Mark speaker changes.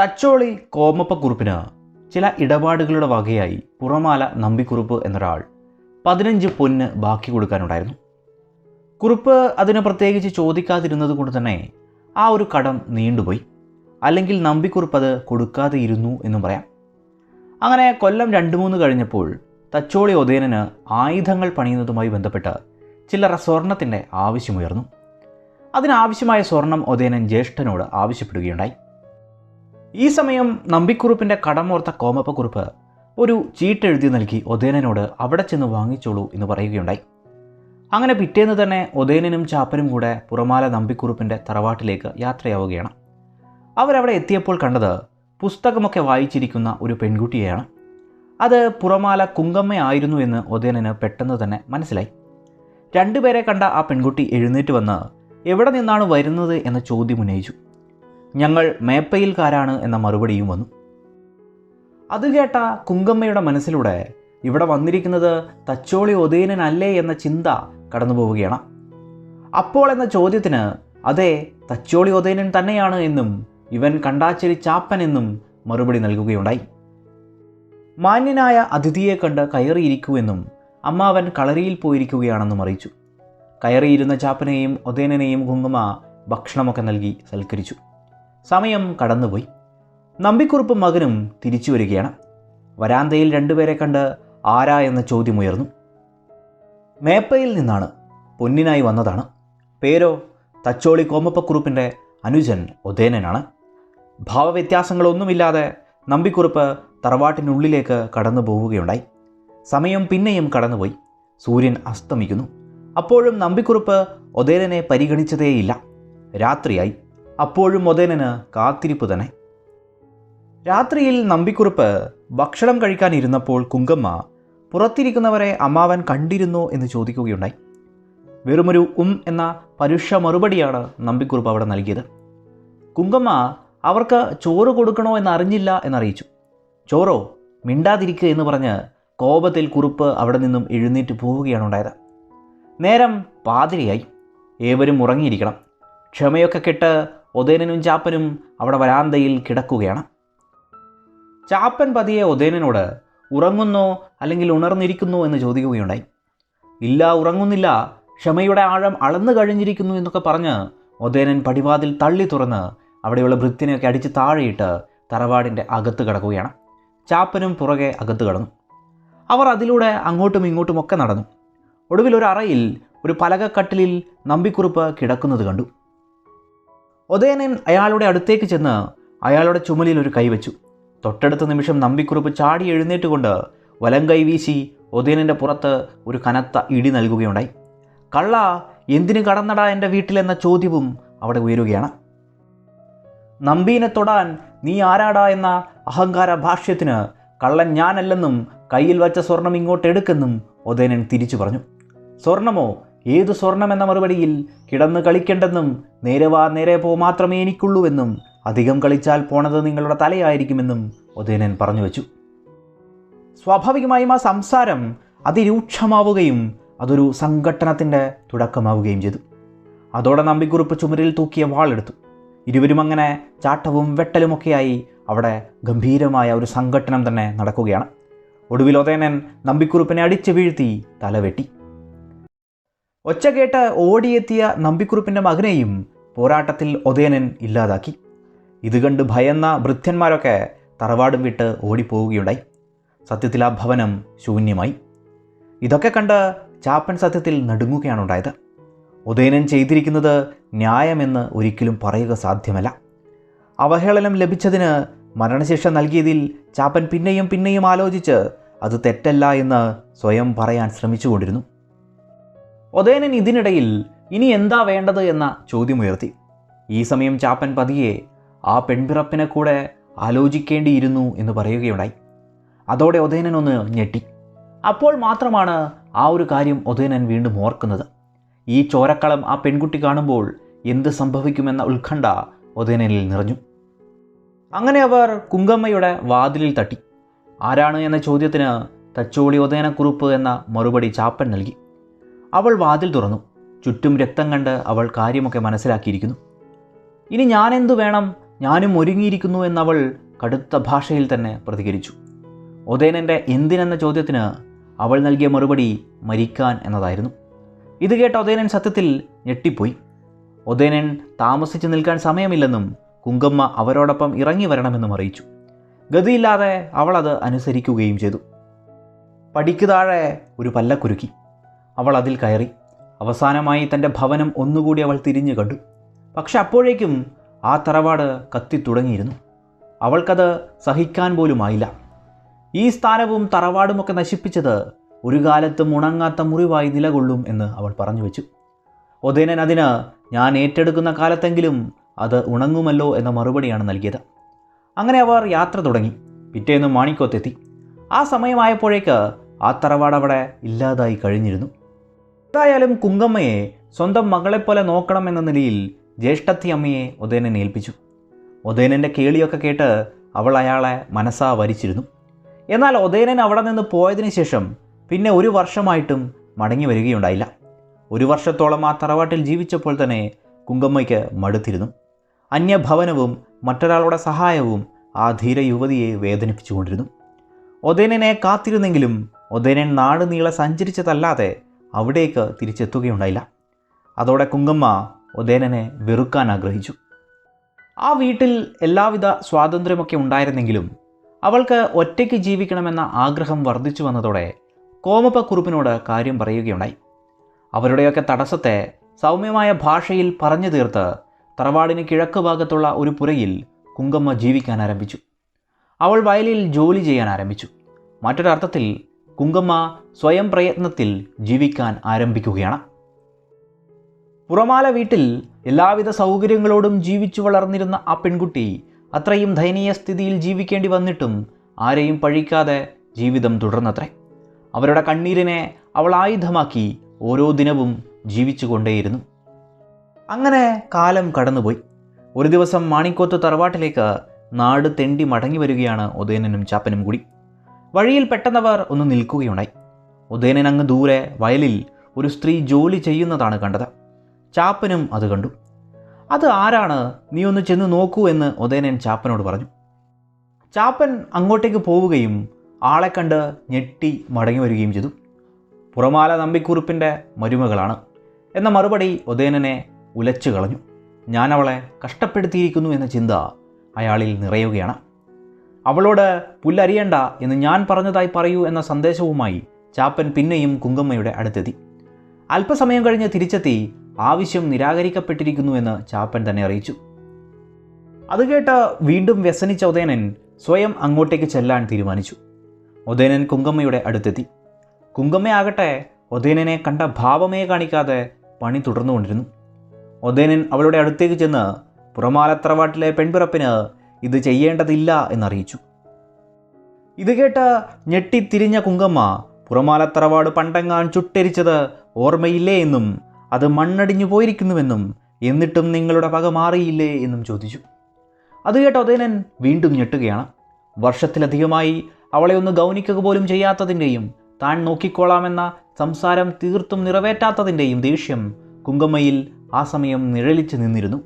Speaker 1: തച്ചോളി കോമപ്പക്കുറുപ്പിന് ചില ഇടപാടുകളുടെ വകയായി പുറമാല നമ്പിക്കുറുപ്പ് എന്നൊരാൾ പതിനഞ്ച് പൊന്ന് ബാക്കി കൊടുക്കാനുണ്ടായിരുന്നു. കുറുപ്പ് അതിനെ പ്രത്യേകിച്ച് ചോദിക്കാതിരുന്നത് കൊണ്ട് തന്നെ ആ ഒരു കടം നീണ്ടുപോയി. അല്ലെങ്കിൽ നമ്പിക്കുറുപ്പ് അത് കൊടുക്കാതെ ഇരുന്നു എന്നും പറയാം. അങ്ങനെ കൊല്ലം രണ്ട് മൂന്ന് കഴിഞ്ഞപ്പോൾ തച്ചോളി ഉദയനന് ആയുധങ്ങൾ പണിയുന്നതുമായി ബന്ധപ്പെട്ട് ചില്ലറ സ്വർണത്തിന്റെ ആവശ്യമുയർന്നു അതിനാവശ്യമായ സ്വർണം ഉദയനൻ ജ്യേഷ്ഠനോട് ആവശ്യപ്പെടുകയുണ്ടായി. ഈ സമയം നമ്പിക്കുറുപ്പിന്റെ കടമോർത്ത കോമപ്പക്കുറുപ്പ് ഒരു ചീട്ടെഴുതി നൽകി ഉദയനനോട് അവിടെ ചെന്ന് വാങ്ങിച്ചോളൂ എന്ന് പറയുകയുണ്ടായി. അങ്ങനെ പിറ്റേന്ന് തന്നെ ഉദയനനും ചാപ്പനും കൂടെ പുറമാല നമ്പിക്കുറുപ്പിന്റെ തറവാട്ടിലേക്ക് യാത്രയാവുകയാണ്. അവരവിടെ എത്തിയപ്പോൾ കണ്ടത് പുസ്തകമൊക്കെ വായിച്ചിരിക്കുന്ന ഒരു പെൺകുട്ടിയെയാണ്. അത് പുറമാല കുങ്കമ്മയായിരുന്നു എന്ന് ഉദയനന് പെട്ടെന്ന് തന്നെ മനസ്സിലായി. രണ്ടുപേരെ കണ്ട ആ പെൺകുട്ടി എഴുന്നേറ്റ് വന്ന് എവിടെ നിന്നാണ് വരുന്നത് എന്ന ചോദ്യം ഉന്നയിച്ചു. ഞങ്ങൾ മേപ്പയിൽക്കാരാണ് എന്ന മറുപടിയും വന്നു. അത് കേട്ട കുങ്കമ്മയുടെ മനസ്സിലൂടെ ഇവിടെ വന്നിരിക്കുന്നത് തച്ചോളി ഒതേനല്ലേ എന്ന ചിന്ത കടന്നു പോവുകയാണ്. അപ്പോൾ എന്ന ചോദ്യത്തിന് അതെ തച്ചോളി ഒതേനൻ തന്നെയാണ് എന്നും ഇവൻ കണ്ടാച്ചേരി ചാപ്പൻ എന്നും മറുപടി നൽകുകയുണ്ടായി. മാന്യനായ അതിഥിയെ കണ്ട് കയറിയിരിക്കുവെന്നും അമ്മാവൻ കളരിയിൽ പോയിരിക്കുകയാണെന്നും അറിയിച്ചു. കയറിയിരുന്ന ചാപ്പനെയും ഒതേനനെയും കുങ്കുമ ഭക്ഷണമൊക്കെ നൽകി സൽക്കരിച്ചു. സമയം കടന്നുപോയി. നമ്പിക്കുറുപ്പും മകനും തിരിച്ചു വരികയാണ്. വരാന്തയിൽ രണ്ടുപേരെ കണ്ട് ആരാ എന്ന ചോദ്യമുയർന്നു മേപ്പയിൽ നിന്നാണ് പൊന്നിനായി വന്നതാണ്. പേരോ തച്ചോളി കോമപ്പക്കുറുപ്പിന്റെ അനുജൻ ഉദയനനാണ് ഭാവവ്യത്യാസങ്ങളൊന്നുമില്ലാതെ നമ്പിക്കുറുപ്പ് തറവാട്ടിനുള്ളിലേക്ക് കടന്നു പോവുകയുണ്ടായി. സമയം പിന്നെയും കടന്നുപോയി. സൂര്യൻ അസ്തമിക്കുന്നു. അപ്പോഴും നമ്പിക്കുറുപ്പ് ഒതേനനെ പരിഗണിച്ചതേയില്ല. രാത്രിയായി. അപ്പോഴും മൊതേനന് കാത്തിരിപ്പ് തന്നെ. രാത്രിയിൽ നമ്പിക്കുറുപ്പ് ഭക്ഷണം കഴിക്കാൻ ഇരുന്നപ്പോൾ കുങ്കമ്മ പുറത്തിരിക്കുന്നവരെ അമ്മാവൻ കണ്ടിരുന്നു എന്ന് ചോദിക്കുകയുണ്ടായി. വെറുമൊരു ഉം എന്ന പരുഷ മറുപടിയാണ് നമ്പിക്കുറുപ്പ് അവിടെ നൽകിയത്. കുങ്കമ്മ അവർക്ക് ചോറ് കൊടുക്കണോ എന്നറിഞ്ഞില്ല എന്നറിയിച്ചു. ചോറോ മിണ്ടാതിരിക്കുക എന്ന് പറഞ്ഞ് കോപത്തിൽ കുറുപ്പ് അവിടെ നിന്നും എഴുന്നേറ്റ് പോവുകയാണ് ഉണ്ടായത്. നേരം പാതിരയായി. ഏവരും ഉറങ്ങിയിരിക്കണം. ക്ഷമയൊക്കെ കെട്ട് ഉദയനനും ചാപ്പനും അവിടെ വരാന്തയിൽ കിടക്കുകയാണ്. ചാപ്പൻ പതിയെ ഉദയനനോട് ഉറങ്ങുന്നോ അല്ലെങ്കിൽ ഉണർന്നിരിക്കുന്നോ? എന്ന് ചോദിക്കുകയുണ്ടായി. ഇല്ല ഉറങ്ങുന്നില്ല. ക്ഷമയുടെ ആഴം അളന്നു കഴിഞ്ഞിരിക്കുന്നു എന്നൊക്കെ പറഞ്ഞ് ഒതേനൻ പടിവാതിൽ തള്ളി തുറന്ന് അവിടെയുള്ള ഭൃത്തിനെയൊക്കെ അടിച്ച് താഴെയിട്ട് തറവാടിന്റെ അകത്ത് കിടക്കുകയാണ്. ചാപ്പനും പുറകെ അകത്ത് കടന്നു. അവർ അതിലൂടെ അങ്ങോട്ടും ഇങ്ങോട്ടും ഒക്കെ നടന്നു. ഒടുവിൽ ഒരു അറയിൽ ഒരു പലകക്കട്ടിലിൽ നമ്പിക്കുറുപ്പ് കിടക്കുന്നത് കണ്ടു. ഉദയനൻ അയാളുടെ അടുത്തേക്ക് ചെന്ന് അയാളുടെ ചുമലിൽ ഒരു കൈവച്ചു തൊട്ടടുത്ത നിമിഷം നമ്പിക്കുറുപ്പ് ചാടി എഴുന്നേറ്റുകൊണ്ട് വലം കൈ വീശി ഉദയനന്റെ പുറത്ത് ഒരു കനത്ത ഇടി നൽകുകയുണ്ടായി. കള്ള എന്തിനു കടന്നടാ എന്റെ വീട്ടിലെന്ന ചോദ്യവും അവിടെ ഉയരുകയാണ്. നമ്പീനെ തൊടാൻ നീ ആരാടാ എന്ന അഹങ്കാര ഭാഷ്യത്തിന് കള്ളൻ ഞാനല്ലെന്നും കയ്യിൽ വച്ച സ്വർണം ഇങ്ങോട്ടെടുക്കെന്നും ഉദയനൻ തിരിച്ചു പറഞ്ഞു. സ്വർണമോ? ഏതു സ്വർണം എന്ന മറുപടിയിൽ കിടന്ന് കളിക്കേണ്ടെന്നും നേരെ വാ നേരെ പോ മാത്രമേ എനിക്കുള്ളൂവെന്നും അധികം കളിച്ചാൽ പോണത് നിങ്ങളുടെ തലയായിരിക്കുമെന്നും ഉദയനൻ പറഞ്ഞു വെച്ചു. സ്വാഭാവികമായും ആ സംസാരം അതിരൂക്ഷമാവുകയും അതൊരു സംഘട്ടനത്തിന്റെ തുടക്കമാവുകയും ചെയ്തു. അതോടെ നമ്പിക്കുറിപ്പ് ചുമരിൽ തൂക്കിയ വാളെടുത്തു ഇരുവരും അങ്ങനെ ചാട്ടവും വെട്ടലുമൊക്കെയായി അവിടെ ഗംഭീരമായ ഒരു സംഘട്ടനം തന്നെ നടക്കുകയാണ്. ഒടുവിൽ ഉദയനൻ നമ്പിക്കുറിപ്പിനെ അടിച്ചു വീഴ്ത്തി തലവെട്ടി. ഒച്ച കേട്ട് ഓടിയെത്തിയ നമ്പിക്കുറുപ്പിന്റെ മകനെയും പോരാട്ടത്തിൽ ഉദയനൻ ഇല്ലാതാക്കി. ഇത് കണ്ട് ഭയന്ന വൃദ്ധന്മാരൊക്കെ തറവാടും വിട്ട് ഓടിപ്പോവുകയുണ്ടായി. സത്യത്തിൽ ആ ഭവനം ശൂന്യമായി. ഇതൊക്കെ കണ്ട് ചാപ്പൻ സത്യത്തിൽ നടുങ്ങുകയാണ് ഉണ്ടായത് ഉദയനൻ ചെയ്തിരിക്കുന്നത് ന്യായമെന്ന് ഒരിക്കലും പറയുക സാധ്യമല്ല. അവഹേളനം ലഭിച്ചതിന് മരണശിക്ഷ നൽകിയതിൽ ചാപ്പൻ പിന്നെയും പിന്നെയും ആലോചിച്ച് അത് തെറ്റല്ല എന്ന് സ്വയം പറയാൻ ശ്രമിച്ചുകൊണ്ടിരുന്നു. ഉദയനൻ ഇതിനിടയിൽ ഇനി എന്താ വേണ്ടത് എന്ന ചോദ്യമുയർത്തി. ഈ സമയം ചാപ്പൻ പതിയെ ആ പെൺപിറപ്പിനെ കൂടെ ആലോചിക്കേണ്ടിയിരുന്നു എന്ന് പറയുകയുണ്ടായി. അതോടെ ഒതേനൻ ഒന്ന് ഞെട്ടി. അപ്പോൾ മാത്രമാണ് ആ ഒരു കാര്യം ഒതേനൻ വീണ്ടും ഓർക്കുന്നത്. ഈ ചോരക്കളം ആ പെൺകുട്ടി കാണുമ്പോൾ എന്ത് സംഭവിക്കുമെന്ന ഉത്കണ്ഠ ഒതേനനിൽ നിറഞ്ഞു. അങ്ങനെ അവർ കുങ്കമ്മയുടെ വാതിലിൽ തട്ടി. ആരാണ് എന്ന ചോദ്യത്തിന് തച്ചോളി ഉദയനക്കുറുപ്പ് എന്ന മറുപടി ചാപ്പൻ നൽകി. അവൾ വാതിൽ തുറന്നു. ചുറ്റും രക്തം കണ്ട് അവൾ കാര്യമൊക്കെ മനസ്സിലാക്കിയിരിക്കുന്നു. ഇനി ഞാനെന്തു വേണം? ഞാനും ഒരുങ്ങിയിരിക്കുന്നു എന്നവൾ കടുത്ത ഭാഷയിൽ തന്നെ പ്രതികരിച്ചു. ഒതേനന്റെ എന്തിനെന്ന ചോദ്യത്തിന് അവൾ നൽകിയ മറുപടി മരിക്കാൻ എന്നതായിരുന്നു. ഇത് കേട്ട ഒതേനൻ സത്യത്തിൽ ഞെട്ടിപ്പോയി. ഒതേനൻ താമസിച്ച് നിൽക്കാൻ സമയമില്ലെന്നും കുങ്കമ്മ അവരോടൊപ്പം ഇറങ്ങി വരണമെന്നും അറിയിച്ചു. ഗതിയില്ലാതെ അവളത് അനുസരിക്കുകയും ചെയ്തു. പടിക്ക് താഴെ ഒരു പല്ലക്കുരുക്കി. അവൾ അതിൽ കയറി. അവസാനമായി തന്റെ ഭവനം ഒന്നുകൂടി അവൾ തിരിഞ്ഞു കണ്ടു. പക്ഷെ അപ്പോഴേക്കും ആ തറവാട് കത്തിത്തുടങ്ങിയിരുന്നു. അവൾക്കത് സഹിക്കാൻ പോലുമായില്ല. ഈ സ്ഥാനവും തറവാടുമൊക്കെ നശിപ്പിച്ചത് ഒരു കാലത്തും ഉണങ്ങാത്ത മുറിവായി നിലകൊള്ളും എന്ന് അവൾ പറഞ്ഞു വെച്ചു. ഒതേനൻ അതിന് ഞാൻ ഏറ്റെടുക്കുന്ന കാലത്തെങ്കിലും അത് ഉണങ്ങുമല്ലോ എന്ന മറുപടിയാണ് നൽകിയത്. അങ്ങനെ അവർ യാത്ര തുടങ്ങി. പിറ്റേന്ന് മാണിക്കോത്തെത്തി. ആ സമയമായപ്പോഴേക്ക് ആ തറവാട് അവിടെ ഇല്ലാതായി കഴിഞ്ഞിരുന്നു. എന്തായാലും കുങ്കമ്മയെ സ്വന്തം മകളെപ്പോലെ നോക്കണമെന്ന നിലയിൽ ജ്യേഷ്ഠത്തി അമ്മയെ ഉദയനെ ഏൽപ്പിച്ചു. ഉദയനന്റെ കേളിയൊക്കെ കേട്ട് അവൾ അയാളെ മനസ്സാ വരിച്ചിരുന്നു. എന്നാൽ ഉദയനൻ അവിടെ നിന്ന് പോയതിന് ശേഷം പിന്നെ ഒരു വർഷമായിട്ടും മടങ്ങി വരികയുണ്ടായില്ല. ഒരു വർഷത്തോളം ആ തറവാട്ടിൽ ജീവിച്ചപ്പോൾ തന്നെ കുങ്കമ്മയ്ക്ക് മടുത്തിരുന്നു. അന്യഭവനവും മറ്റൊരാളുടെ സഹായവും ആ ധീര യുവതിയെ വേദനിപ്പിച്ചുകൊണ്ടിരുന്നു. ഒതേനനെ കാത്തിരുന്നെങ്കിലും ഒതേനൻ നാട് നീളെ സഞ്ചരിച്ചതല്ലാതെ അവിടേക്ക് തിരിച്ചെത്തുകയുണ്ടായില്ല. അതോടെ കുങ്കമ്മ ഉദയനനെ വെറുക്കാൻ ആഗ്രഹിച്ചു. ആ വീട്ടിൽ എല്ലാവിധ സ്വാതന്ത്ര്യമൊക്കെ ഉണ്ടായിരുന്നെങ്കിലും അവൾക്ക് ഒറ്റയ്ക്ക് ജീവിക്കണമെന്ന ആഗ്രഹം വർദ്ധിച്ചു വന്നതോടെ കോമപ്പക്കുറുപ്പിനോട് കാര്യം പറയുകയുണ്ടായി. അവരുടെയൊക്കെ തടസ്സത്തെ സൗമ്യമായ ഭാഷയിൽ പറഞ്ഞു തീർത്ത് തറവാടിന് കിഴക്ക് ഭാഗത്തുള്ള ഒരു പുരയിൽ കുങ്കമ്മ ജീവിക്കാൻ ആരംഭിച്ചു. അവൾ വയലിൽ ജോലി ചെയ്യാൻ ആരംഭിച്ചു. മറ്റൊരർത്ഥത്തിൽ കുങ്കമ്മ സ്വയം പ്രയത്നത്തിൽ ജീവിക്കാൻ ആരംഭിക്കുകയാണ്. പുറമാല വീട്ടിൽ എല്ലാവിധ സൗകര്യങ്ങളോടും ജീവിച്ചു വളർന്നിരുന്ന ആ പെൺകുട്ടി അത്രയും ദയനീയ സ്ഥിതിയിൽ ജീവിക്കേണ്ടി വന്നിട്ടും ആരെയും പഴിക്കാതെ ജീവിതം തുടർന്നത്രേ. അവരുടെ കണ്ണീരിനെ അവൾ ആയുധമാക്കി ഓരോ ദിനവും ജീവിച്ചുകൊണ്ടേയിരുന്നു. അങ്ങനെ കാലം കടന്നുപോയി. ഒരു ദിവസം മാണിക്കോത്ത് തറവാട്ടിലേക്ക് നാട് തെണ്ടി മടങ്ങി വരികയാണ് ഉദയനനും ചാപ്പനും കൂടി. വഴിയിൽ പെട്ടെന്നവർ ഒന്ന് നിൽക്കുകയുണ്ടായി. ഉദയനൻ അങ്ങ് ദൂരെ വയലിൽ ഒരു സ്ത്രീ ജോലി ചെയ്യുന്നതാണ് കണ്ടത്. ചാപ്പനും അത് കണ്ടു. അത് ആരാണ്? നീ ഒന്ന് ചെന്ന് നോക്കൂ എന്ന് ഉദയനൻ ചാപ്പനോട് പറഞ്ഞു. ചാപ്പൻ അങ്ങോട്ടേക്ക് പോവുകയും ആളെ കണ്ട് ഞെട്ടി മടങ്ങി വരികയും ചെയ്തു. പുറമാല നമ്പിക്കുറിപ്പിന്റെ മരുമകളാണ്. എന്ന മറുപടി ഉദയനനെ ഉലച്ചു കളഞ്ഞു. ഞാനവളെ കഷ്ടപ്പെടുത്തിയിരിക്കുന്നു എന്ന ചിന്ത അയാളിൽ നിറയുകയാണ്. അവളോട് പുല്ലരിയണ്ട എന്ന് ഞാൻ പറഞ്ഞതായി പറയൂ എന്ന സന്ദേശവുമായി ചാപ്പൻ പിന്നെയും കുങ്കമ്മയുടെ അടുത്തെത്തി. അല്പസമയം കഴിഞ്ഞ് തിരിച്ചെത്തി ആവശ്യം നിരാകരിക്കപ്പെട്ടിരിക്കുന്നു എന്ന് ചാപ്പൻ തന്നെ അറിയിച്ചു. അത് കേട്ട് വീണ്ടും വ്യസനിച്ച ഉദയനൻ സ്വയം അങ്ങോട്ടേക്ക് ചെല്ലാൻ തീരുമാനിച്ചു. ഉദയനൻ കുങ്കമ്മയുടെ അടുത്തെത്തി. കുങ്കമ്മയാകട്ടെ ഉദയനനെ കണ്ട ഭാവമേ കാണിക്കാതെ പണി തുടർന്നുകൊണ്ടിരുന്നു. ഉദയനൻ അവളുടെ അടുത്തേക്ക് ചെന്ന് പുറമാലത്തറവാട്ടിലെ പെൺപിറപ്പിന് ഇത് ചെയ്യേണ്ടതില്ല എന്നറിയിച്ചു. ഇത് കേട്ട ഞെട്ടിത്തിരിഞ്ഞ കുങ്കമ്മ പുറമാലത്തറവാട് പണ്ടെങ്ങാൻ ചുട്ടരിച്ചത് ഓർമ്മയില്ലേ എന്നും അത് മണ്ണടിഞ്ഞു പോയിരിക്കുന്നുവെന്നും എന്നിട്ടും നിങ്ങളുടെ പക മാറിയില്ലേ എന്നും ചോദിച്ചു. അത് കേട്ട ഉദയനൻ വീണ്ടും ഞെട്ടുകയാണ്. വർഷത്തിലധികമായി അവളെ ഒന്ന് ഗൗനിക്കുക പോലും ചെയ്യാത്തതിന്റെയും താൻ നോക്കിക്കോളാമെന്ന സംസാരം തീർത്തും നിറവേറ്റാത്തതിന്റെയും ദേഷ്യം കുങ്കമ്മയിൽ ആ സമയം നിഴലിച്ചു നിന്നിരുന്നു.